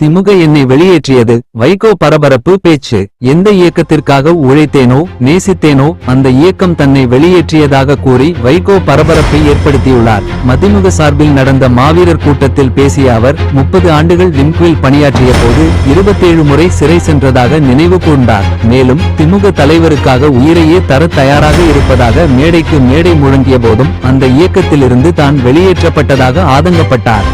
திமுக என்னை வெளியேற்றியது. வைகோ பரபரப்பு பேச்சு. எந்த இயக்கத்திற்காக உழைத்தேனோ நேசித்தேனோ அந்த இயக்கம் தன்னை வெளியேற்றியதாக கூறி வைகோ பரபரப்பை ஏற்படுத்தியுள்ளார். மதிமுக சார்பில் நடந்த மாவீரர் கூட்டத்தில் பேசிய அவர் முப்பது ஆண்டுகள் விம்குவில் பணியாற்றிய போது இருபத்தேழு முறை சிறை சென்றதாக நினைவு கூர்ந்தார். மேலும் திமுக தலைவருக்காக உயிரையே தர தயாராக இருப்பதாக மேடைக்கு மேடை முழங்கிய போதும் அந்த இயக்கத்திலிருந்து தான் வெளியேற்றப்பட்டதாக ஆதங்கப்பட்டார்.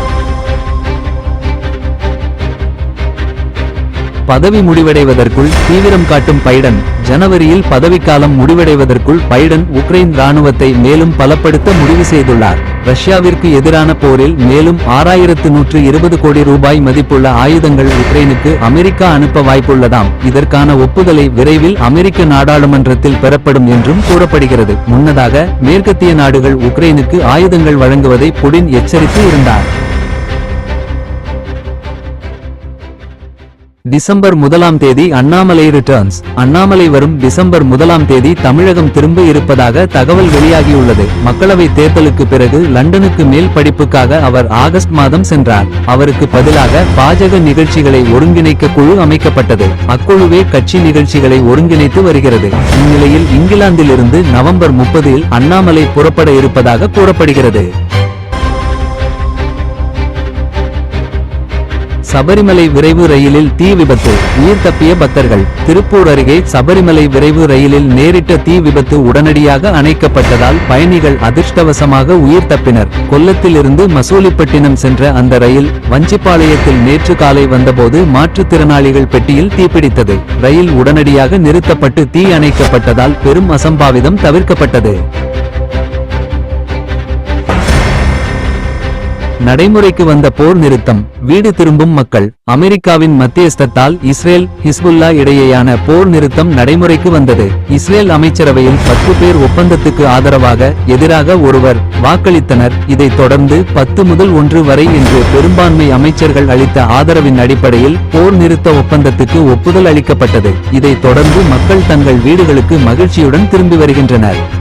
பதவி முடிவடைவதற்குள் தீவிரம் காட்டும் பைடன். ஜனவரியில் பதவிக்காலம் முடிவடைவதற்குள் பைடன் உக்ரைன் ராணுவத்தை மேலும் பலப்படுத்த முடிவு செய்துள்ளார். ரஷ்யாவிற்கு எதிரான போரில் மேலும் ஆறாயிரத்து நூற்று இருபது கோடி ரூபாய் மதிப்புள்ள ஆயுதங்கள் உக்ரைனுக்கு அமெரிக்கா அனுப்ப வாய்ப்புள்ளதாம். இதற்கான ஒப்புதலை விரைவில் அமெரிக்க நாடாளுமன்றத்தில் பெறப்படும் என்றும் கூறப்படுகிறது. முன்னதாக மேற்கத்திய நாடுகள் உக்ரைனுக்கு ஆயுதங்கள் வழங்குவதை புடின் எச்சரித்து இருந்தார். டிசம்பர் முதலாம் தேதி அண்ணாமலை ரிட்டர்ன்ஸ் அண்ணாமலை வரும் டிசம்பர் முதலாம் தேதி தமிழகம் திரும்ப இருப்பதாக தகவல் வெளியாகியுள்ளது. மக்களவை தேர்தலுக்கு பிறகு லண்டனுக்கு மேல் படிப்புக்காக அவர் ஆகஸ்ட் மாதம் சென்றார். அவருக்கு பதிலாக பாஜக நிகழ்ச்சிகளை ஒருங்கிணைக்க குழு அமைக்கப்பட்டது. அக்குழுவே கட்சி நிகழ்ச்சிகளை ஒருங்கிணைத்து வருகிறது. இந்நிலையில் இங்கிலாந்திலிருந்து நவம்பர் முப்பதில் அண்ணாமலை புறப்பட இருப்பதாக கூறப்படுகிறது. சபரிமலை விரைவு ரயிலில் தீ விபத்து. உயிர் தப்பிய பக்தர்கள். திருப்பூர் அருகே சபரிமலை விரைவு ரயிலில் நேரிட்ட தீ விபத்து உடனடியாக அணைக்கப்பட்டதால் பயணிகள் அதிர்ஷ்டவசமாக உயிர் தப்பினர். கொல்லத்திலிருந்து மசூலிப்பட்டினம் சென்ற அந்த ரயில் வஞ்சிப்பாளையத்தில் நேற்று காலை வந்தபோது மாற்றுத்திறனாளிகள் பெட்டியில் தீப்பிடித்தது ரயில் உடனடியாக நிறுத்தப்பட்டு தீ அணைக்கப்பட்டதால் பெரும் அசம்பாவிதம் தவிர்க்கப்பட்டது. நடைமுறைக்கு வந்த போர் நிறுத்தம். வீடு திரும்பும் மக்கள். அமெரிக்காவின் மத்தியஸ்தத்தால் இஸ்ரேல் ஹிஸ்புல்லா இடையேயான போர் நிறுத்தம் நடைமுறைக்கு வந்தது. இஸ்ரேல் அமைச்சரவையில் பத்து பேர் ஒப்பந்தத்துக்கு ஆதரவாக எதிராக ஒருவர் வாக்களித்தனர். இதைத் தொடர்ந்து பத்து முதல் ஒன்று வரை என்று பெரும்பான்மை அமைச்சர்கள் அளித்த ஆதரவின் அடிப்படையில் போர் நிறுத்த ஒப்பந்தத்துக்கு ஒப்புதல் அளிக்கப்பட்டது. இதைத் தொடர்ந்து மக்கள் தங்கள் வீடுகளுக்கு மகிழ்ச்சியுடன் திரும்பி வருகின்றனர்.